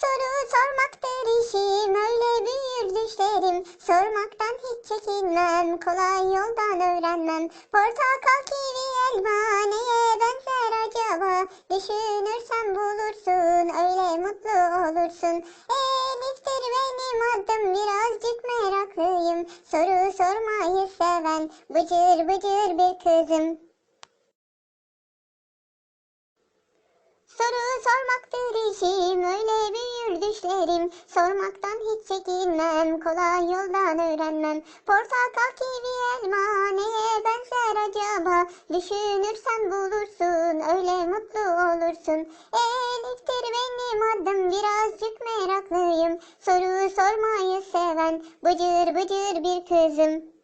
Soru sormaktır işim, öyle büyür düşlerim. Sormaktan hiç çekinmem, kolay yoldan öğrenmem. Portakal, kivi, elma neye benzer acaba? Düşünürsen bulursun, öyle mutlu olursun. Elif'tir benim adım, birazcık meraklıyım. Soru sormayı seven, bıcır bıcır bir kızım. Soru sormaktır işim, öyle büyür düşlerim. Sormaktan hiç çekinmem, kolay yoldan öğrenmem. Portakal, kivi, elma neye benzer acaba? Düşünürsen bulursun, öyle mutlu olursun. Elif'tir benim adım, birazcık meraklıyım. Soru sormayı seven, bıcır bıcır bir kızım.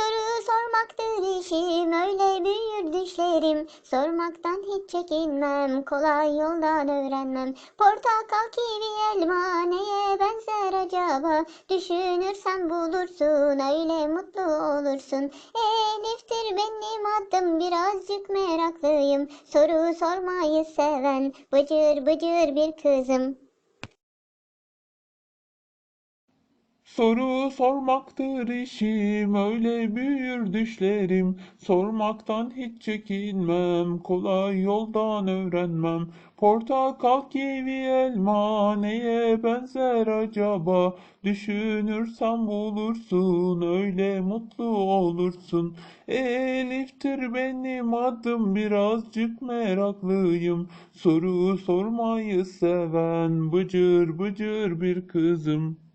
Soru sormaktır işim, öyle büyür düşlerim. Sormaktan hiç çekinmem, kolay yoldan öğrenmem. Portakal, kivi, elma neye benzer acaba? Düşünürsen bulursun, öyle mutlu olursun. Elif'tir benim adım, birazcık meraklıyım. Soru sormayı seven, bıcır bıcır bir kızım. Soru sormaktır işim, öyle büyür düşlerim. Sormaktan hiç çekinmem, kolay yoldan öğrenmem. Portakal, kivi, elma neye benzer acaba? Düşünürsen bulursun, öyle mutlu olursun. Elif'tir benim adım, birazcık meraklıyım. Soru sormayı seven, bıcır bıcır bir kızım.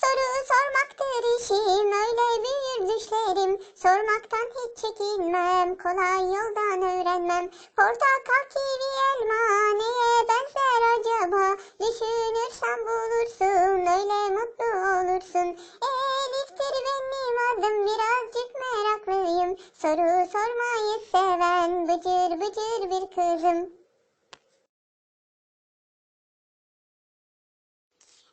Soru sormaktır işim, öyle büyür düşlerim. Sormaktan hiç çekinmem, kolay yoldan öğrenmem. Portakal, kivi, elma neye benzer acaba? Düşünürsen bulursun, öyle mutlu olursun.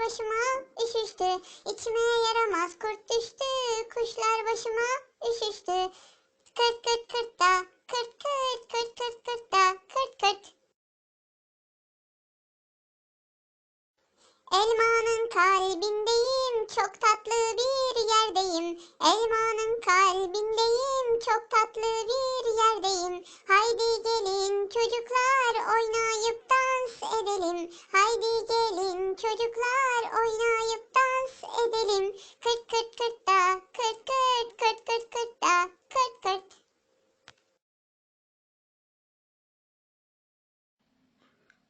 başıma üşüştü. İçime yaramaz kurt düştü kuşlar başıma üşüştü. Kırt kırt kırt da kırt kırt kırt kırt kırt da kırt kırt. Elmanın kalbindeyim, çok tatlı bir yerdeyim. Elmanın kalbindeyim, çok tatlı bir yerdeyim. Haydi gelin çocuklar oynayıp çocuklar oynayıp dans edelim kırt kırt kırt kırt da, kırt kırt.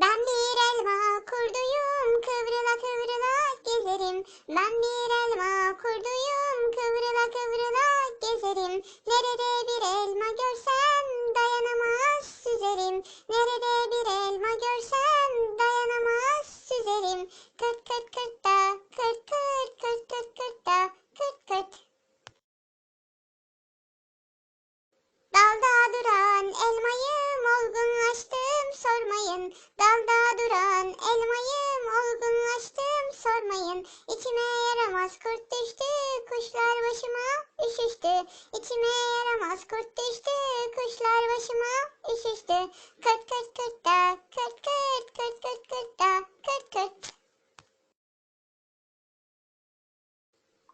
Ben bir elma kurduyum, kıvrıla kıvrıla gezerim. Ben bir elma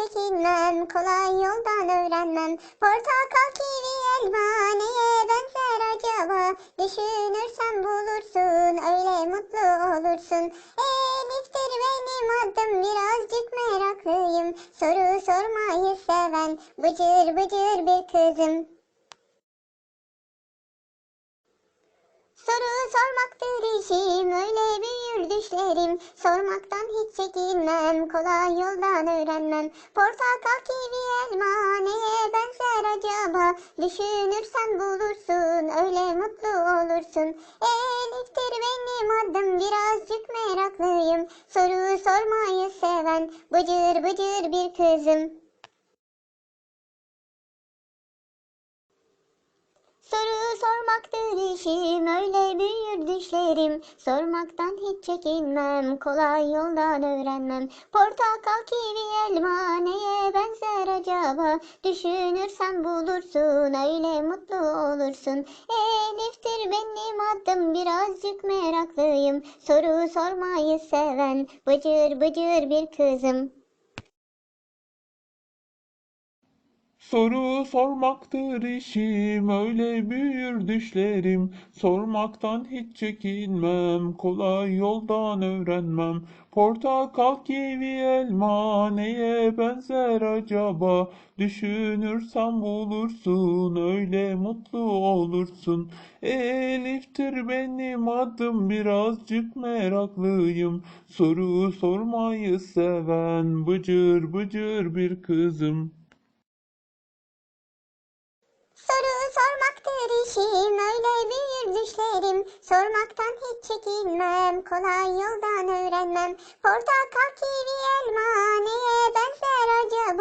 çekinmem, kolay yoldan öğrenmem. Portakal, kivi, elma neye benzer acaba? Düşünürsen bulursun, öyle mutlu olursun. Elif'tir benim adım, birazcık meraklıyım. Soru sormayı seven, bıcır bıcır bir kızım. Soru sormaktır işim öyle büyür düşlerim. Sormaktan hiç çekinmem kolay yoldan öğrenmem. Portakal kivi elma neye benzer acaba? Düşünürsen bulursun öyle mutlu olursun. Elif'tir benim adım birazcık meraklıyım. Soru sormayı seven bıcır bıcır bir kızım Soru sormaktır işim öyle büyür düşlerim. Sormaktan hiç çekinmem kolay yoldan öğrenmem. Portakal kivi elma neye benzer acaba? Düşünürsen bulursun öyle mutlu olursun. Elif'tir benim adım birazcık meraklıyım. Soru sormayı seven bıcır bıcır bir kızım Soru sormaktır işim, öyle büyür düşlerim. Sormaktan hiç çekinmem, kolay yoldan öğrenmem. Portakal, kivi, elma neye benzer acaba? Düşünürsen bulursun, öyle mutlu olursun. Elif'tir benim adım, birazcık meraklıyım. Soru sormayı seven, bıcır bıcır bir kızım. Soru sormaktır işim öyle büyür düşlerim. Sormaktan hiç çekinmem kolay yoldan öğrenmem. Portakal kivi elma neye benzer acaba